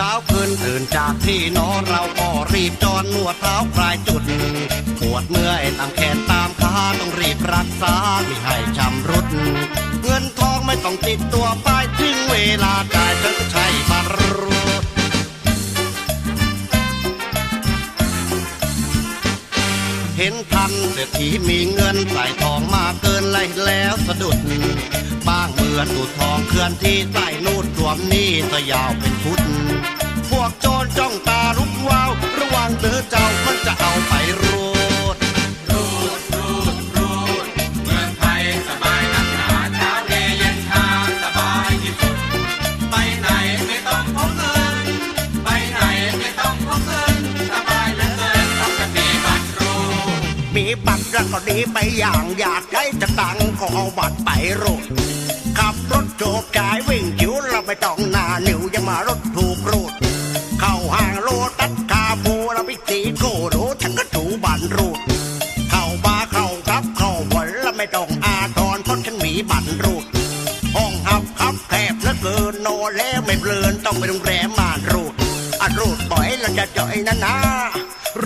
เช้าคืนตื่นจากที่นอนเราก็รีบจอนนวดเท้าคลายจุดปวดเมื่อยตามแขนตามขาต้องรีบรักษาไม่ให้ชำรุด เงินทองไม่ต้องติดตัวไปถึงเวลาจ่ายฉันใช้บัตรรูดเห็นทันเศรษฐีมีเงินใส่ทองมากเกินไรแล้วสะดุด บ้างเหมือนดูดทองเคลื่อนที่ใต้นูดรวมนี้สยาวเป็นฟุต มีบัตรแล้วก็ดีไปอย่างอยากได้จะตังค์ก็เอบัตรไปรูดขับรถโจกจ่ายวิ่งจิ๋วเราไม่ต้องหน้าหนิวยังมารถถูกรูดเข้าห้างโลตัดคาบูเราไปตีโกโดฉันก็ถูบันรูดเข้าบาเข้าครับเข้าวันแล้วไม่ต้องอาทรเพราะฉันมีบัตรรูดห้องหับครับแคบเหลือเกินนอนแล้วไม่เพลินต้องไปโรงแรมมานรูดอะรูดบ่อยแล้วจะจ่อยนะนะ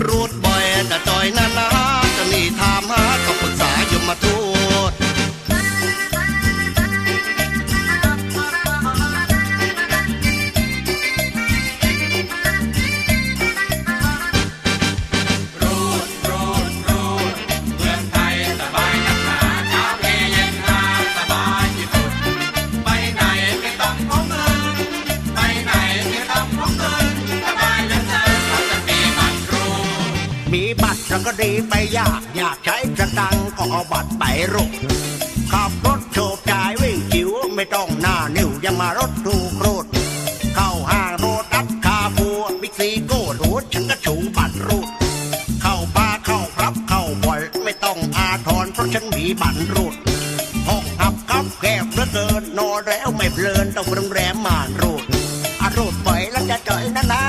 รูดบ่อยจะจ่อยนะ มีบัตรแล้วก็ดีไปยากอยากใช้สตังก็เอาบัตรไปรูดขับรถโฉบจ่ายวิ่งจิ๋วไม่ต้องหน้านิ้วยังมารถถูกรูดเข้าห้างโรตัสคาบัวบิ๊กซีโก้รูดฉันก็ชูบัตรรูดเข้าบาร์เข้าครับเข้าบ่อยไม่ต้องอาทรเพราะฉันมีบัตรรูดห้องอับครับแคบเหลือเกินนอนแล้วไม่เพลินต้องโรงแรมม่านรูดอารูดบ่อยแล้วจะจ่อยนะนะ